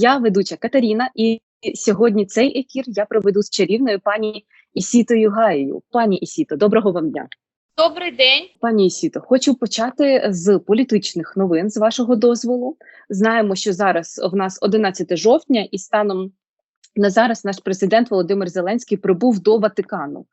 Я ведуча Катерина, і сьогодні цей ефір я проведу з чарівною пані Ісітою Гаєю. Пані Ісіто, доброго вам дня. Добрий день. Пані Ісіто, хочу почати з політичних новин з вашого дозволу. Знаємо, що зараз в нас 11 жовтня, і станом на зараз наш президент Володимир Зеленський прибув до Ватикану.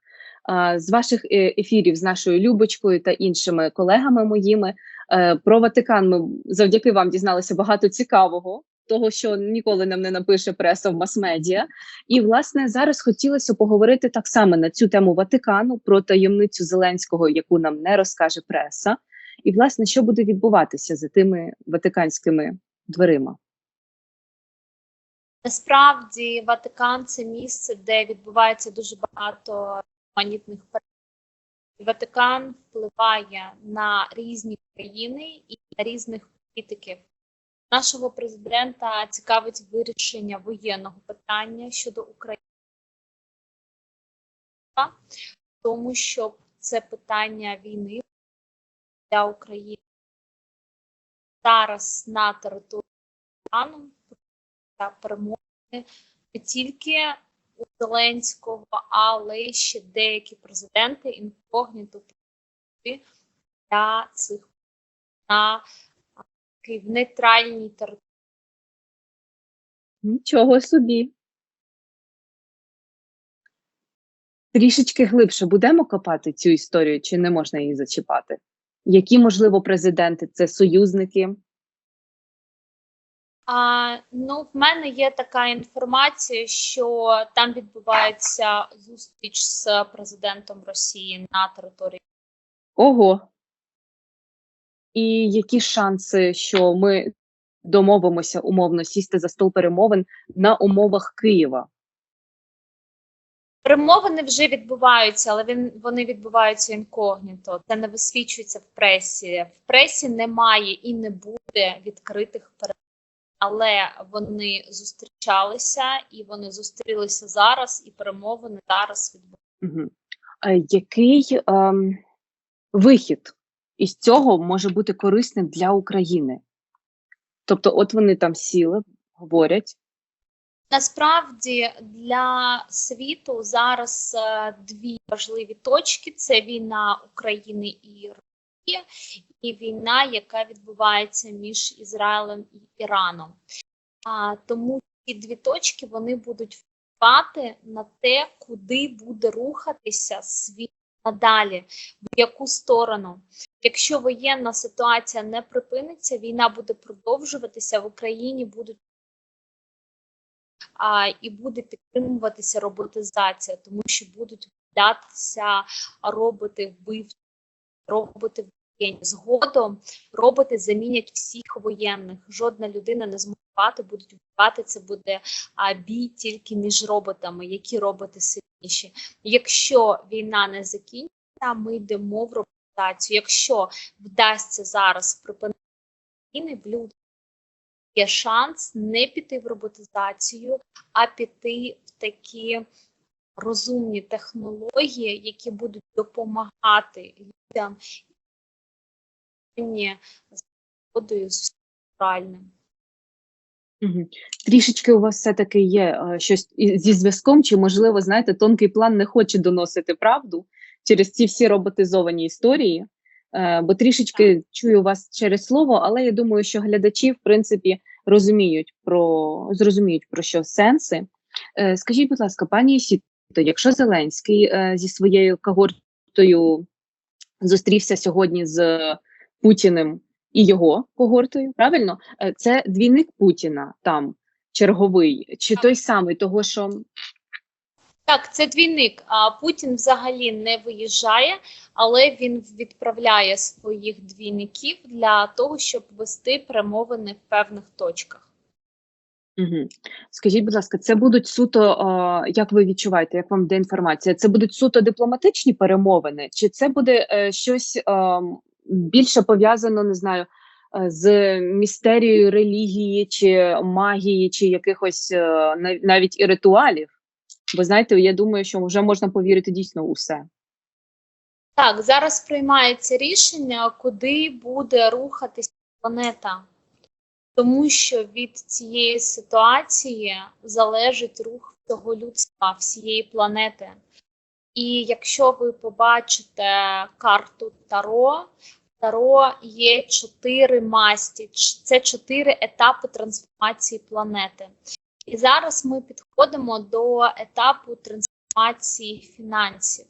З ваших е, ефірів з нашою Любочкою та іншими колегами моїми е, про Ватикан ми завдяки вам дізналися багато цікавого. Того, що ніколи нам не напише преса в мас-медіа, і власне зараз хотілося поговорити так само на цю тему Ватикану про таємницю Зеленського, яку нам не розкаже преса, і власне що буде відбуватися за тими ватиканськими дверима. Насправді Ватикан це місце, де відбувається дуже багато манітних переговорів. Ватикан впливає на різні країни і на різних політиків. Нашого президента цікавить вирішення воєнного питання щодо України, тому що це питання війни для України зараз на території Ірану перемоги не тільки у Зеленського, але й ще деякі президенти інкогніто для цих на в нейтральній території. Нічого собі. Трішечки глибше будемо копати цю історію, чи не можна її зачіпати? Які, можливо, президенти це союзники? А, ну, в мене є така інформація, що там відбувається зустріч з президентом Росії на території. Ого. І які шанси, що ми домовимося умовно сісти за стол перемовин на умовах Києва? Перемовини вже відбуваються, але він, вони відбуваються інкогніто. Це не висвічується в пресі. В пресі немає і не буде відкритих перемовин. Але вони зустрічалися і вони зустрілися зараз, і перемовини зараз відбуваються. Угу. А який ем, вихід із цього може бути корисним для України? Тобто, от вони там сіли, говорять. Насправді для світу зараз е, дві важливі точки: це війна України і Росії, і війна, яка відбувається між Ізраїлем і Іраном. А, Тому ці дві точки вони будуть впливати на те, куди буде рухатися світ надалі, в яку сторону. Якщо воєнна ситуація не припиниться, війна буде продовжуватися в Україні будуть а, і буде підтримуватися роботизація, тому що будуть видатися роботи вбивці, роботи воєнні. Згодом роботи замінять всіх воєнних. Жодна людина не зможе вбивати, будуть вбивати. Це буде а, бій тільки між роботами, які роботи сильніші. Якщо війна не закінчиться, ми йдемо в роботизацію. Якщо вдасться зараз припинити в людей є шанс не піти в роботизацію, а піти в такі розумні технології, які будуть допомагати людям з водою з. Угу. Трішечки у вас все-таки є е, щось зі зв'язком, чи, можливо, знаєте, тонкий план не хоче доносити правду через ці всі роботизовані історії, е, бо трішечки чую вас через слово, але я думаю, що глядачі, в принципі, розуміють про зрозуміють про що сенси. Е, скажіть, будь ласка, пані Сіто, якщо Зеленський е, зі своєю когортою зустрівся сьогодні з Путіним і його когортою, правильно, це двійник Путіна там черговий, чи той самий, того що Так, це двійник. А Путін взагалі не виїжджає, але він відправляє своїх двійників для того, щоб вести перемовини в певних точках. Угу. Скажіть, будь ласка, це будуть суто, як ви відчуваєте, як вам де інформація? Це будуть суто дипломатичні перемовини, чи це буде е, щось більше пов'язано, не знаю, е, з містерією релігії, чи магії, чи якихось е, навіть і ритуалів? Бо знаєте, я думаю, що вже можна повірити дійсно у все. Так, зараз приймається рішення, куди буде рухатися планета. тому що від цієї ситуації залежить рух всього людства, всієї планети. І якщо ви побачите карту Таро, Таро є чотири масті, це чотири етапи трансформації планети. І зараз ми підходимо до етапу трансформації фінансів.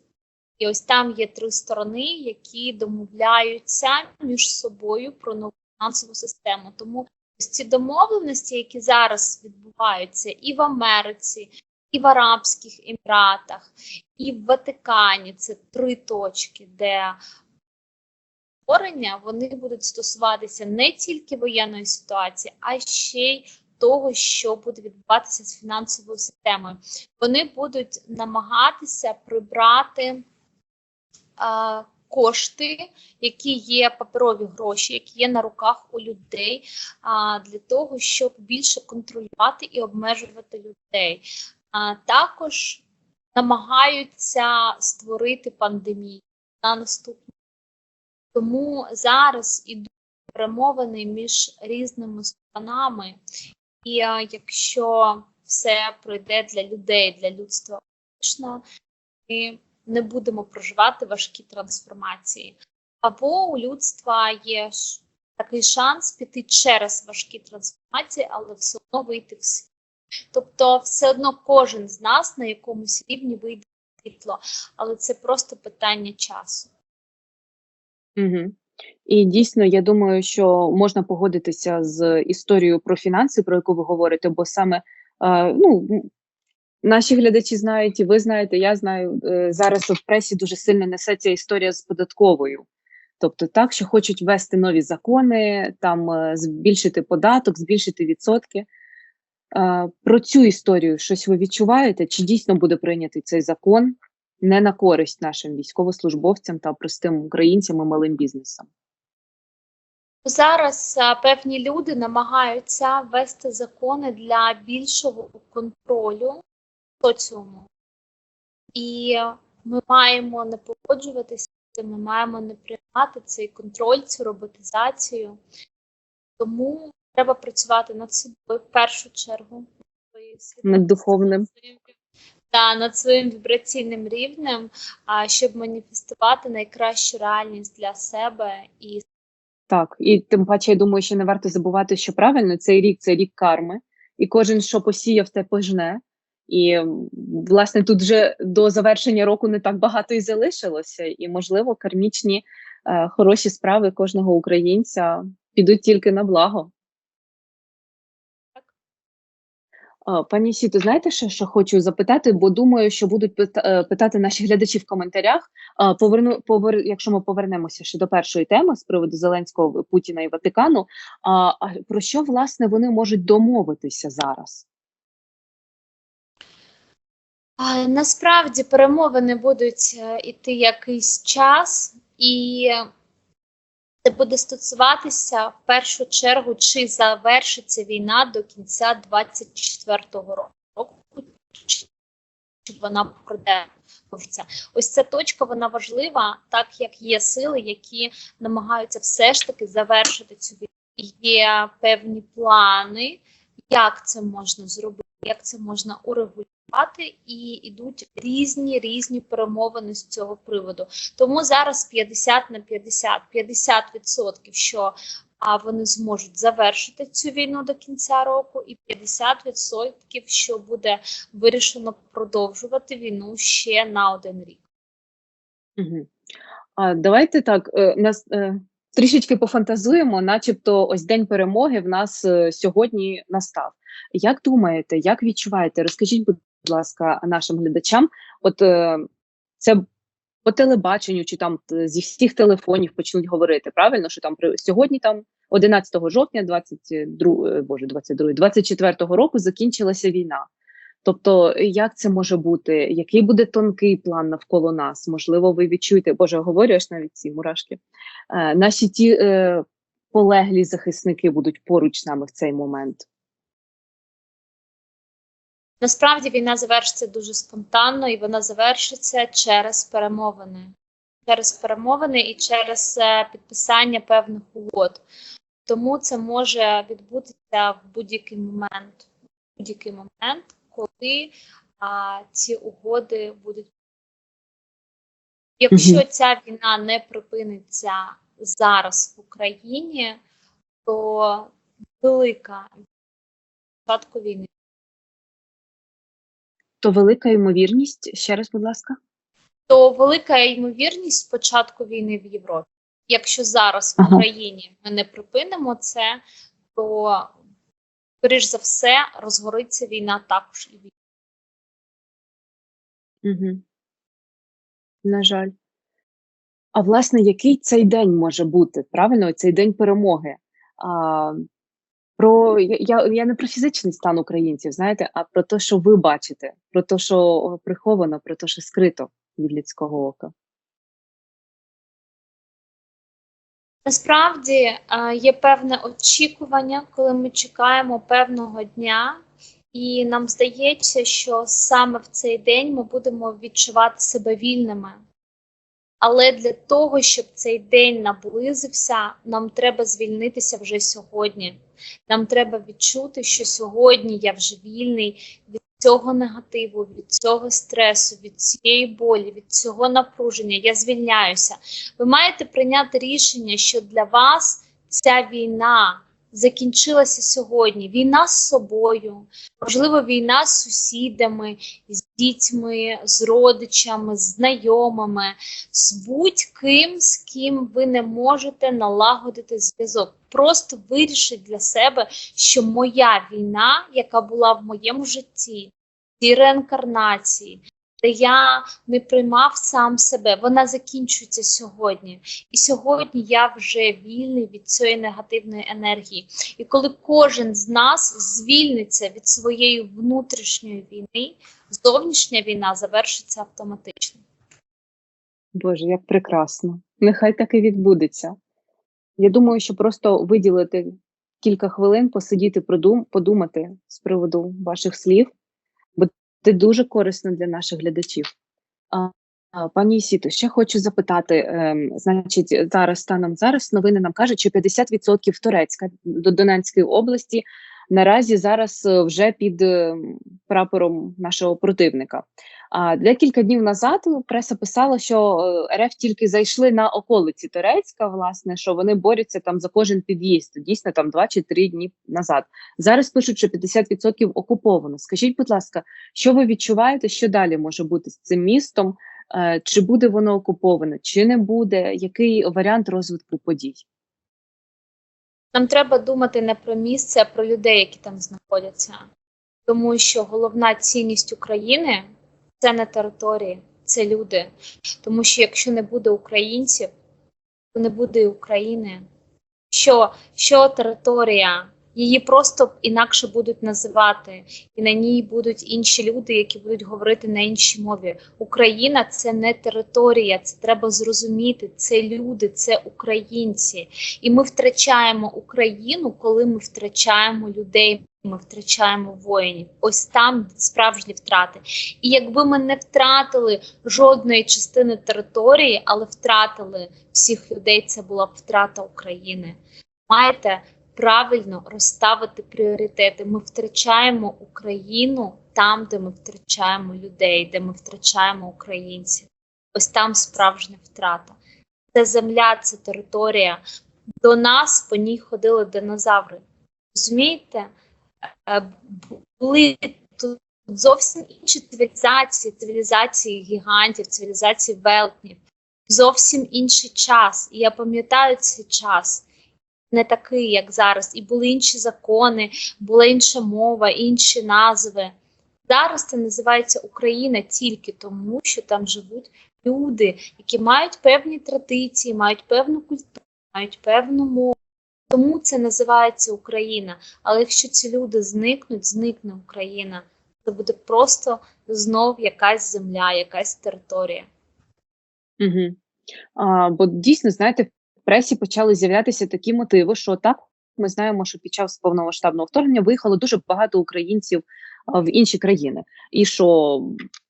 І ось там є три сторони, які домовляються між собою про нову фінансову систему. Тому ось ці домовленості, які зараз відбуваються і в Америці, і в Арабських Еміратах, і в Ватикані це три точки, де створення вони будуть стосуватися не тільки воєнної ситуації, а ще й того, що буде відбуватися з фінансовою системою. Вони будуть намагатися прибрати кошти, які є паперові гроші, які є на руках у людей, для того, щоб більше контролювати і обмежувати людей. Також намагаються створити пандемію на наступну. Тому зараз ідуть перемовини між різними сторонами, і а, якщо все пройде для людей, для людства успішно, ми не будемо проживати важкі трансформації. Або у людства є такий шанс піти через важкі трансформації, але все одно вийти в світ. Тобто, все одно кожен з нас на якомусь рівні вийде світло, але це просто питання часу. Угу. І дійсно, я думаю, що можна погодитися з історією про фінанси, про яку ви говорите, бо саме е, ну, наші глядачі знають, і ви знаєте, я знаю, е, зараз в пресі дуже сильно несеться історія з податковою. Тобто так, що хочуть ввести нові закони, там е, збільшити податок, збільшити відсотки. Про цю історію щось ви відчуваєте? Чи дійсно буде прийнятий цей закон не на користь нашим військовослужбовцям та простим українцям і малим бізнесам? Зараз певні люди намагаються ввести закони для більшого контролю соціуму. І ми маємо не погоджуватися ми маємо не приймати цей контроль, цю роботизацію. Тому треба працювати над собою в першу чергу. Над духовним. Та над своїм вібраційним рівнем, а, щоб маніфестувати найкращу реальність для себе і Так, і тим паче, я думаю, що не варто забувати, що правильно цей рік це рік карми, і кожен, що посіяв, те пожне. І власне тут вже до завершення року не так багато і залишилося, і можливо, кармічні е, хороші справи кожного українця підуть тільки на благо. Пані Сіто, знаєте, ще, що хочу запитати, бо думаю, що будуть е, питати наші глядачі в коментарях. А, Поверну, повер, якщо ми повернемося ще до першої теми з приводу Зеленського, Путіна і Ватикану, а, про що власне вони можуть домовитися зараз? Насправді перемовини будуть е, іти якийсь час, і це буде стосуватися в першу чергу, чи завершиться війна до кінця 24-го року, чи вона продовжиться. Ось ця точка вона важлива, так як є сили, які намагаються все ж таки завершити цю війну. Є певні плани, як це можна зробити, як це можна урегулювати, і йдуть різні різні перемовини з цього приводу. Тому зараз 50 на 50, 50% що а вони зможуть завершити цю війну до кінця року, і 50% що буде вирішено продовжувати війну ще на один рік. Угу. А давайте так е, нас е, трішечки пофантазуємо, начебто, ось день перемоги в нас е, сьогодні настав. Як думаєте, як відчуваєте? Розкажіть, будь ласка, нашим глядачам, от е, це по телебаченню чи там зі всіх телефонів почнуть говорити, правильно, що там при сьогодні там 11 жовтня 22, е, боже, 22, 24 року закінчилася війна. Тобто, як це може бути? Який буде тонкий план навколо нас? Можливо, ви відчуєте, боже, говорю навіть ці мурашки. Е, наші ті е, полеглі захисники будуть поруч з нами в цей момент. Насправді війна завершиться дуже спонтанно, і вона завершиться через перемовини, через перемовини і через е, підписання певних угод. Тому це може відбутися в будь-який момент, в будь-який момент, коли а, ці угоди будуть. Якщо ця війна не припиниться зараз в Україні, то велика початку війни. То велика ймовірність, ще раз, будь ласка. то велика ймовірність початку війни в Європі. Якщо зараз в. Україні ми не припинимо це, то скоріш за все розгориться війна також і в Європі. Угу. На жаль. А власне, який цей день може бути? Правильно, цей день перемоги? А, про я, я, не про фізичний стан українців, знаєте, а про те, що ви бачите, про те, що приховано, про те, що скрито від людського ока. Насправді е, є певне очікування, коли ми чекаємо певного дня, і нам здається, що саме в цей день ми будемо відчувати себе вільними. Але для того, щоб цей день наблизився, нам треба звільнитися вже сьогодні. Нам треба відчути, що сьогодні я вже вільний від цього негативу, від цього стресу, від цієї болі, від цього напруження. Я звільняюся. Ви маєте прийняти рішення, що для вас ця війна закінчилася сьогодні. Війна з собою, можливо, війна з сусідами, з дітьми, з родичами, з знайомими, з будь-ким, з ким ви не можете налагодити зв'язок. Просто вирішіть для себе, що моя війна, яка була в моєму житті, цій реінкарнації, де я не приймав сам себе, вона закінчується сьогодні. І сьогодні я вже вільний від цієї негативної енергії. І коли кожен з нас звільниться від своєї внутрішньої війни, зовнішня війна завершиться автоматично. Боже, як прекрасно. Нехай так і відбудеться. Я думаю, що просто виділити кілька хвилин, посидіти, подумати з приводу ваших слів, це дуже корисно для наших глядачів. Пані Сіто, ще хочу запитати: ем, значить, зараз станом зараз новини нам кажуть, що 50% Турецька до Донецької області наразі зараз е, вже під е, прапором нашого противника. Декілька днів назад преса писала, що е, РФ тільки зайшли на околиці Турецька, власне, що вони борються там за кожен під'їзд. Дійсно, там два чи три дні назад. Зараз пишуть, що 50% окуповано. Скажіть, будь ласка, що ви відчуваєте, що далі може бути з цим містом? Е, Чи буде воно окуповане, чи не буде? Який варіант розвитку подій? Нам треба думати не про місце, а про людей, які там знаходяться. Тому що головна цінність України це не території, це люди. Тому що якщо не буде українців, то не буде і України. Що, що територія? Її просто інакше будуть називати, і на ній будуть інші люди, які будуть говорити на іншій мові. Україна це не територія, це треба зрозуміти. Це люди, це українці. І ми втрачаємо Україну, коли ми втрачаємо людей. Ми втрачаємо воїнів. Ось там справжні втрати. І якби ми не втратили жодної частини території, але втратили всіх людей, це була б втрата України. Маєте правильно розставити пріоритети. Ми втрачаємо Україну там, де ми втрачаємо людей, де ми втрачаємо українців. Ось там справжня втрата. Це земля, це територія. До нас по ній ходили динозаври. Розумієте? Е, Були тут зовсім інші цивілізації, цивілізації гігантів, цивілізації велетнів. Зовсім інший час. І я пам'ятаю цей час не такий, як зараз. І були інші закони, була інша мова, інші назви. Зараз це називається Україна тільки тому, що там живуть люди, які мають певні традиції, мають певну культуру, мають певну мову. Тому це називається Україна. Але якщо ці люди зникнуть, зникне Україна. Це буде просто знов якась земля, якась територія. Угу. А, бо дійсно, знаєте, пресі почали з'являтися такі мотиви, що так ми знаємо, що під час повномасштабного вторгнення виїхало дуже багато українців в інші країни. І що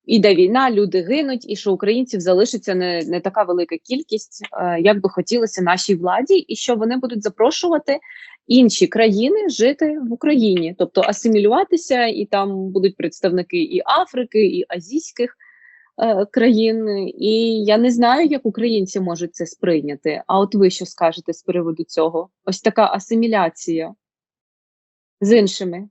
іде війна, люди гинуть, і що українців залишиться не, не така велика кількість, е, як би хотілося нашій владі, і що вони будуть запрошувати інші країни жити в Україні, тобто асимілюватися, і там будуть представники і Африки, і азійських е, країн. І я не знаю, як українці можуть це сприйняти. А от ви що скажете з приводу цього? Ось така асиміляція з іншими.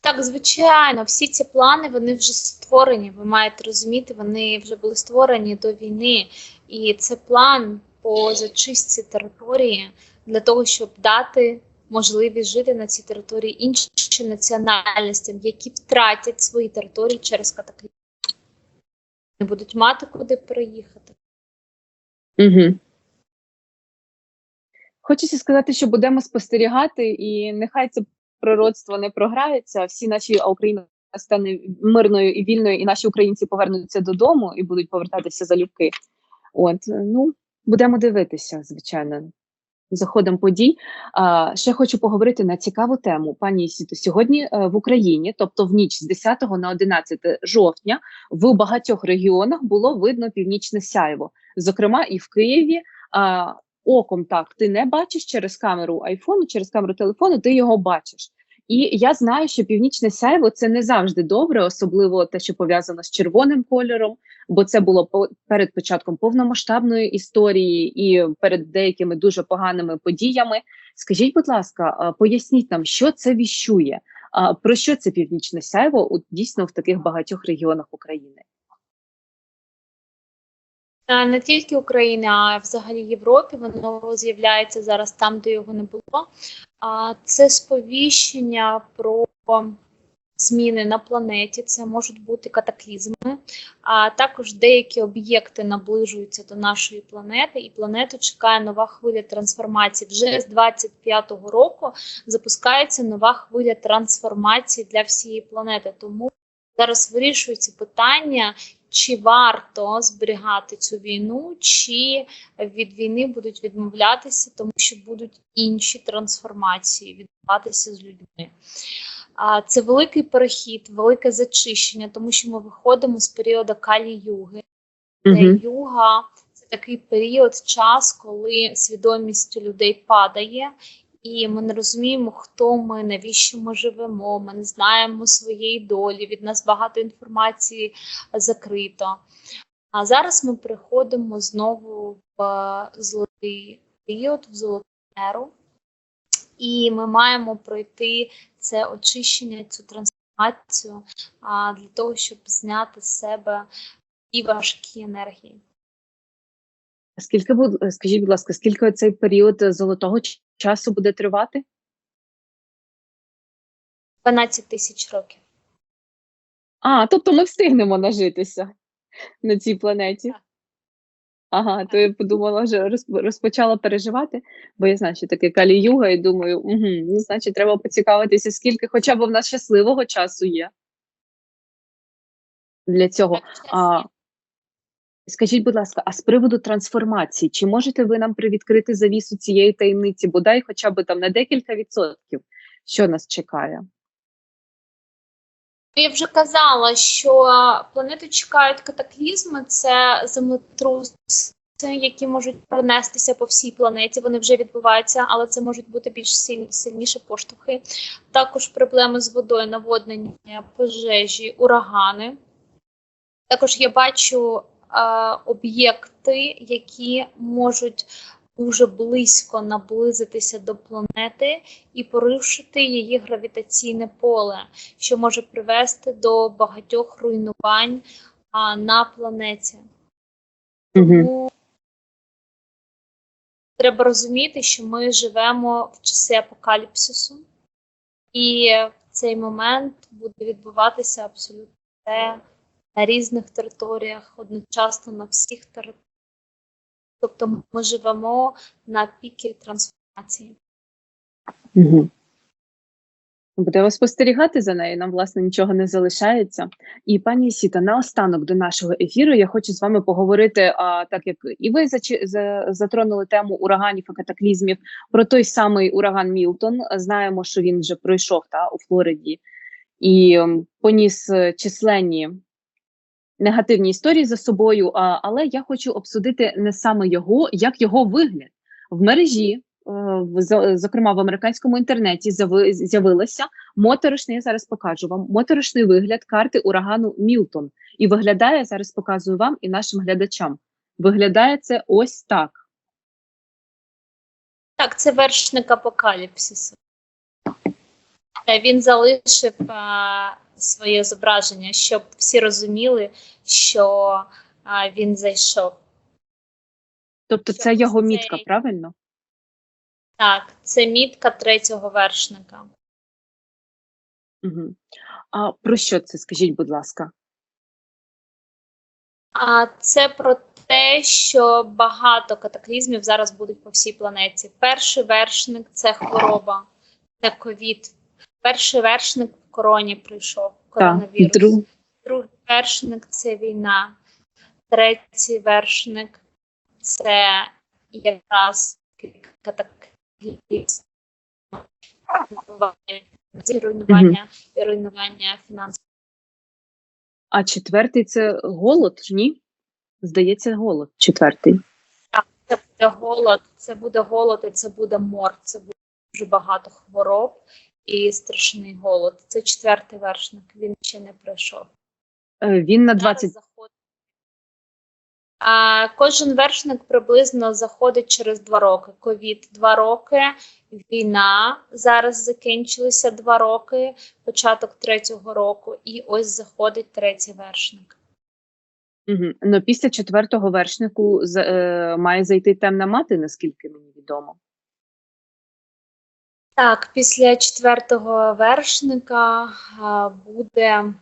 Так, звичайно, всі ці плани вони вже створені. Ви маєте розуміти, вони вже були створені до війни, і це план по зачистці території для того, щоб дати можливість жити на цій території іншим національностям, які втратять свої території через катаклізм. Не будуть мати куди переїхати. Угу. Хочеться сказати, що будемо спостерігати, і нехай це пророцтво не програється. Всі наші Україна стане мирною і вільною, і наші українці повернуться додому і будуть повертатися залюбки. От ну будемо дивитися, звичайно. За ходом подій. Ще хочу поговорити на цікаву тему. Пані Сіто, сьогодні е, в Україні, тобто в ніч з 10 на 11 жовтня, в багатьох регіонах було видно північне сяйво. Зокрема, і в Києві оком так ти не бачиш через камеру айфону, через камеру телефону, ти його бачиш. І я знаю, що північне сяйво це не завжди добре, особливо те, що пов'язано з червоним кольором, бо це було перед початком повномасштабної історії і перед деякими дуже поганими подіями. Скажіть, будь ласка, поясніть нам, що це віщує? Про що це північне сяйво у дійсно в таких багатьох регіонах України? Не тільки України, а взагалі Європі. Воно з'являється зараз там, де його не було. А це сповіщення про зміни на планеті. Це можуть бути катаклізми, а також деякі об'єкти наближуються до нашої планети, і планету чекає нова хвиля трансформації. Вже з 25-го року запускається нова хвиля трансформації для всієї планети. Тому зараз вирішується питання, чи варто зберігати цю війну, чи від війни будуть відмовлятися, тому що будуть інші трансформації відбуватися з людьми. Це великий перехід, велике зачищення, тому що ми виходимо з періоду калі-юги. Угу. юга це такий період, час, коли свідомість людей падає, і ми не розуміємо, хто ми, навіщо ми живемо. Ми не знаємо своєї долі. Від нас багато інформації закрито. А зараз ми переходимо знову в золотий період, в золоту еру, і ми маємо пройти це очищення, цю трансформацію для того, щоб зняти з себе і важкі енергії. Скільки буд- скажіть, будь ласка, скільки цей період золотого часу буде тривати? 12 тисяч років. А, тобто ми встигнемо нажитися на цій планеті. Так. Ага, то я подумала, вже розпочала переживати, бо я знаю, що таке калі-юга, і думаю, угу, ну, значить, треба поцікавитися, скільки хоча б в нас щасливого часу є для цього. А. скажіть, будь ласка, а з приводу трансформації, чи можете ви нам привідкрити завісу цієї таємниці, бодай хоча б там на декілька відсотків, що нас чекає? Я вже казала, що планети чекають катаклізми, це землетруси, які можуть пронестися по всій планеті. Вони вже відбуваються, але це можуть бути більш силь, сильніші поштовхи. Також проблеми з водою, наводнення, пожежі, урагани. Також я бачу об'єкти, які можуть дуже близько наблизитися до планети і порушити її гравітаційне поле, що може привести до багатьох руйнувань а, на планеті. Угу. Тому треба розуміти, що ми живемо в часи апокаліпсису, і в цей момент буде відбуватися абсолютно все на різних територіях, одночасно на всіх територіях. Тобто ми живемо на піки трансформації. Угу. Будемо спостерігати за нею. Нам власне нічого не залишається. І пані Сіта, наостанок до нашого ефіру я хочу з вами поговорити. А так як і ви затронули тему ураганів і катаклізмів про той самий ураган Мілтон. Знаємо, що він вже пройшов та у Флориді і ем, поніс е, численні негативні історії за собою. Але я хочу обсудити не саме його, як його вигляд в мережі. е, Зокрема, в американському інтернеті з'явилося моторошний. Я зараз покажу вам моторошний вигляд карти урагану Мілтон. І виглядає зараз. Показую вам і нашим глядачам. Виглядає це ось так. Так, це вершник апокаліпсису. Е, Він залишив а, своє зображення, щоб всі розуміли, що а, він зайшов. Тобто, Що це його мітка, правильно? Так, це мітка третього вершника. Угу. А про що це? Скажіть, будь ласка. А це про те, що багато катаклізмів зараз будуть по всій планеті. Перший вершник це хвороба, це ковід. Перший вершник в короні прийшов. Так, Коронавірус. друг, Другий вершник це війна. Третій вершник це якраз катаклізм. Руйнування, руйнування фінансового. а четвертий це голод, ні? Здається, голод. Четвертий. Це буде голод, це буде голод, і це буде мор, це буде дуже багато хвороб і страшний голод. Це четвертий вершник, він ще не пройшов. Е, Він на Зараз 20 заходить. А, кожен вершник приблизно заходить через два роки. Ковід два роки, війна зараз закінчилися два роки, початок третього року, і ось заходить третій вершник. Угу. Ну, після четвертого вершнику е, має зайти темна мати, наскільки мені відомо. Так, після четвертого вершника буде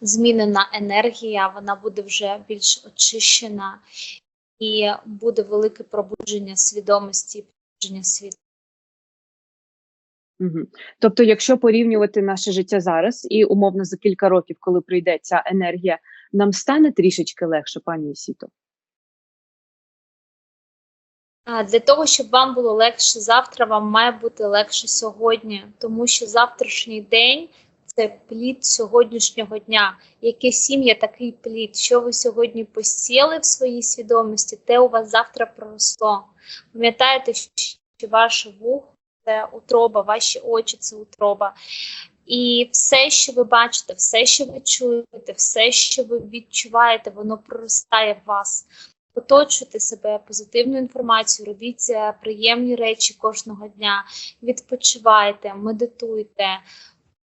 змінена енергія, вона буде вже більш очищена, і буде велике пробудження свідомості, пробудження світу. Угу. Тобто, якщо порівнювати наше життя зараз і умовно за кілька років, коли прийде ця енергія, нам стане трішечки легше, пані Сіто. Для того, щоб вам було легше завтра, вам має бути легше сьогодні, тому що завтрашній день це плід сьогоднішнього дня. Яке сім'я, такий плід. Що ви сьогодні посіяли в своїй свідомості, те у вас завтра проросло. Пам'ятаєте, що ваш вух це утроба, ваші очі це утроба. І все, що ви бачите, все, що ви чуєте, все, що ви відчуваєте, воно проростає в вас. Оточуйте себе позитивною інформацією, робіть приємні речі кожного дня, відпочивайте, медитуйте,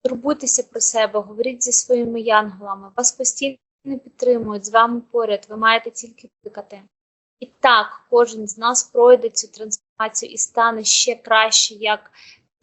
турбуйтеся про себе, говоріть зі своїми янголами, вас постійно підтримують, з вами поряд, ви маєте тільки кликати. І так, кожен з нас пройде цю трансформацію і стане ще краще, як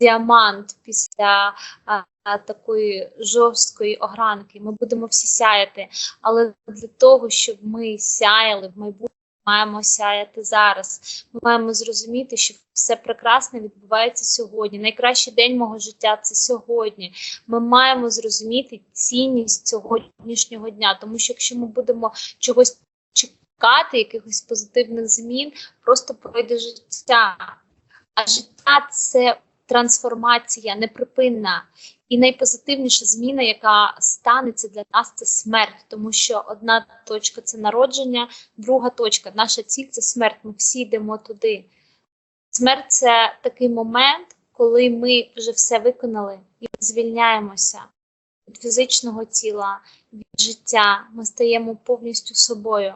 діамант після а, а, такої жорсткої огранки. Ми будемо всі сяяти, але для того, щоб ми сяяли в майбутньому, маємо сяяти зараз. Ми маємо зрозуміти, що все прекрасне відбувається сьогодні. Найкращий день мого життя це сьогодні. Ми маємо зрозуміти цінність сьогоднішнього дня, тому що якщо ми будемо чогось чекати, якихось позитивних змін, просто пройде життя. А життя це трансформація неприпинна. І найпозитивніша зміна, яка станеться для нас, це смерть, тому що одна точка це народження, друга точка, наша ціль це смерть. Ми всі йдемо туди. Смерть це такий момент, коли ми вже все виконали і звільняємося від фізичного тіла, від життя. Ми стаємо повністю собою.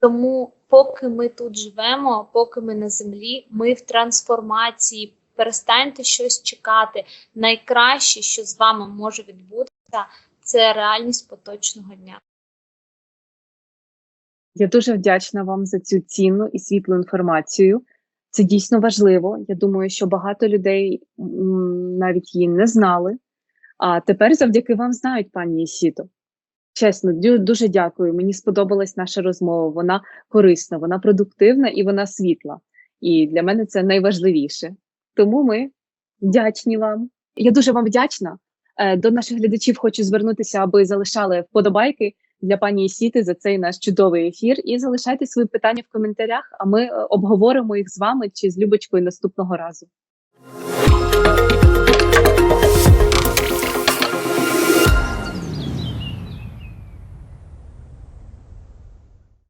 Тому, поки ми тут живемо, поки ми на землі, ми в трансформації. Перестаньте щось чекати. Найкраще, що з вами може відбутися, це реальність поточного дня. Я дуже вдячна вам за цю цінну і світлу інформацію. Це дійсно важливо. Я думаю, що багато людей навіть її не знали. А тепер завдяки вам знають, пані Ісіто. Чесно, дуже дякую. Мені сподобалась наша розмова. Вона корисна, вона продуктивна і вона світла. І для мене це найважливіше. Тому ми вдячні вам. Я дуже вам вдячна. Е, До наших глядачів хочу звернутися, аби залишали вподобайки для пані Сіти за цей наш чудовий ефір. І залишайте свої питання в коментарях, а ми е, обговоримо їх з вами чи з Любочкою наступного разу.